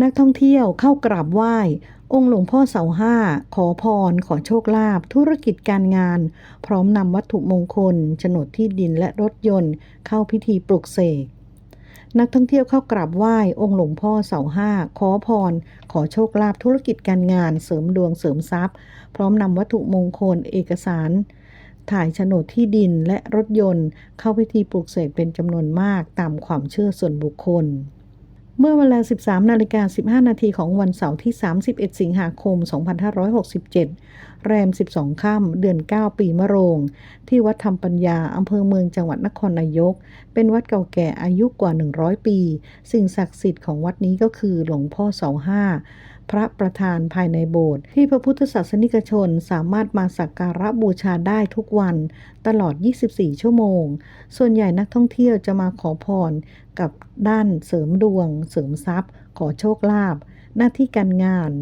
นักท่องเที่ยวเข้ากราบไหว้ องค์หลวงพ่อเสาห้า ขอพร ขอโชคลาภธุรกิจการงาน พร้อมนำวัตถุมงคลโฉนดที่ดินและรถยนต์ เข้าพิธีปลุกเสกนักท่องเที่ยวเข้ากราบไหว้ องค์หลวงพ่อเสาห้า ขอพร ขอโชคลาภธุรกิจการงาน เสริมดวงเสริมทรัพย์ พร้อมนำวัตถุมงคลเอกสาร ถ่ายโฉนดที่ดินและรถยนต์ เข้าพิธีปลุกเสกเป็นจำนวนมากตามความเชื่อส่วนบุคคล เมื่อเวลา 13นาฬิกา15 นาทีของวันเสาร์ที่ 31 สิงหาคม 2567 แรม 12 ค่ำเดือน 9 ปีมะโรง ที่วัดธรรมปัญญา อำเภอเมืองจังหวัดนครนายก เป็นวัดเก่าแก่อายุกว่า 100 ปี สิ่งศักดิ์สิทธิ์ของวัดนี้ก็คือหลวงพ่อเสาห้า พระประธานภายในโบสถ์ที่พระพุทธศาสนิกชนสามารถมาสักการะบูชาได้ทุกวัน ตลอด 24 ชั่วโมง ส่วนใหญ่นักท่องเที่ยวจะมาขอพรกับด้านเสริมดวง เสริมทรัพย์ ขอโชคลาภหน้าที่การงาน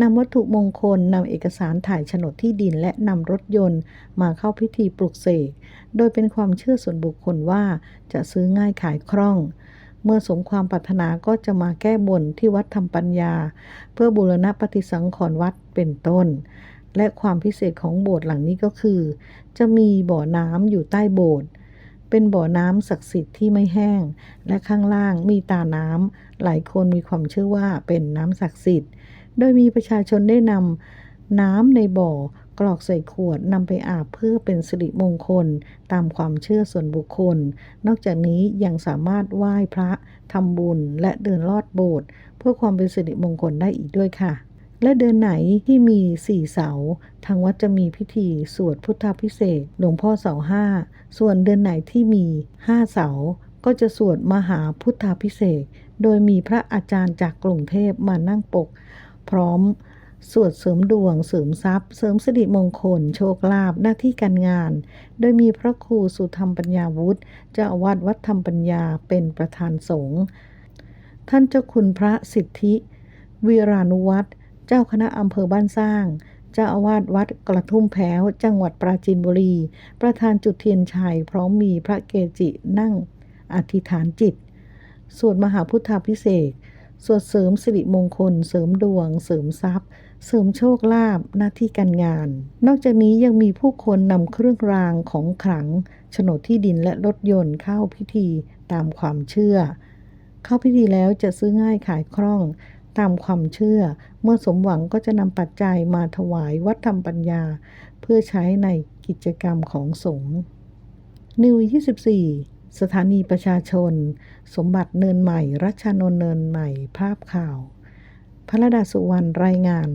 นำวัตถุมงคลนำเอกสารถ่ายโฉนดที่ดินและนำรถยนต์มาเข้าพิธีปลุกเสก โดยเป็นความเชื่อส่วนบุคคลว่าจะซื้อง่ายขายคล่อง เมื่อสมความปรารถนาก็จะมาแก้บนที่วัดธรรมปัญญา เพื่อบูรณะปฏิสังขรณ์วัดเป็นต้น และความพิเศษของโบสถ์หลังนี้ก็คือ จะมีบ่อน้ำอยู่ใต้โบสถ์เป็นบ่อน้ำศักดิ์สิทธิ์ที่ไม่แห้ง และข้างล่างมีตาน้ำหลายคนมีความเชื่อว่าเป็นน้ำศักดิ์สิทธิ์ โดยมีประชาชนได้นำน้ำในบ่อ กรอกใส่ขวดนำไปอาบเพื่อเป็นสิริมงคล ตามความเชื่อส่วนบุคคล นอกจากนี้ยังสามารถไหว้พระทำบุญและเดินลอดโบสถ์เพื่อความเป็นสิริมงคลได้อีกด้วยค่ะ และเดือนไหนที่มีสี่เสา ทางวัดจะมีพิธีสวดพุทธพิเศษหลวงพ่อเสาห้า ส่วนเดือนไหนที่มีห้าเสา ก็จะสวดมหาพุทธพิเศษ โดยมีพระอาจารย์จากกรุงเทพมานั่งปก พร้อม สวดเสริมดวง เสริมทรัพย์ เสริมสิริมงคล โชคลาภหน้าที่การงาน โดยมีพระครูสุธรรมปัญญาวุฒิเจ้าอาวาสวัดธรรมปัญญาเป็นประธานสงฆ์ท่านเจ้าคุณพระสิทธิ วีรานุวัตรเจ้าคณะอำเภอบ้านสร้าง เจ้าอาวาสวัดกระทุ่มแพ้ว จังหวัดปราจีนบุรี ประธานจุดเทียนชัยพร้อมมีพระเกจินั่งอธิษฐานจิต สวดมหาพุทธาพิเศษสวดเสริมสิริมงคล เสริมดวง เสริมทรัพย์ เสริมโชคลาภหน้าที่การงาน นอกจากนี้ยังมีผู้คนนำเครื่องรางของขลังโฉนดที่ดินและรถยนต์เข้าพิธีตามความเชื่อ เข้าพิธีแล้วจะซื้อง่ายขายคล่องตามความเชื่อ เมื่อสมหวังก็จะนำปัจจัยมาถวายวัดธรรมปัญญา เพื่อใช้ในกิจกรรมของสงฆ์นิว24 สถานีประชาชน สมบัติเนินใหม่ รัชนนเนินใหม่ ภาพข่าวพระดาสุวรรณรายงาน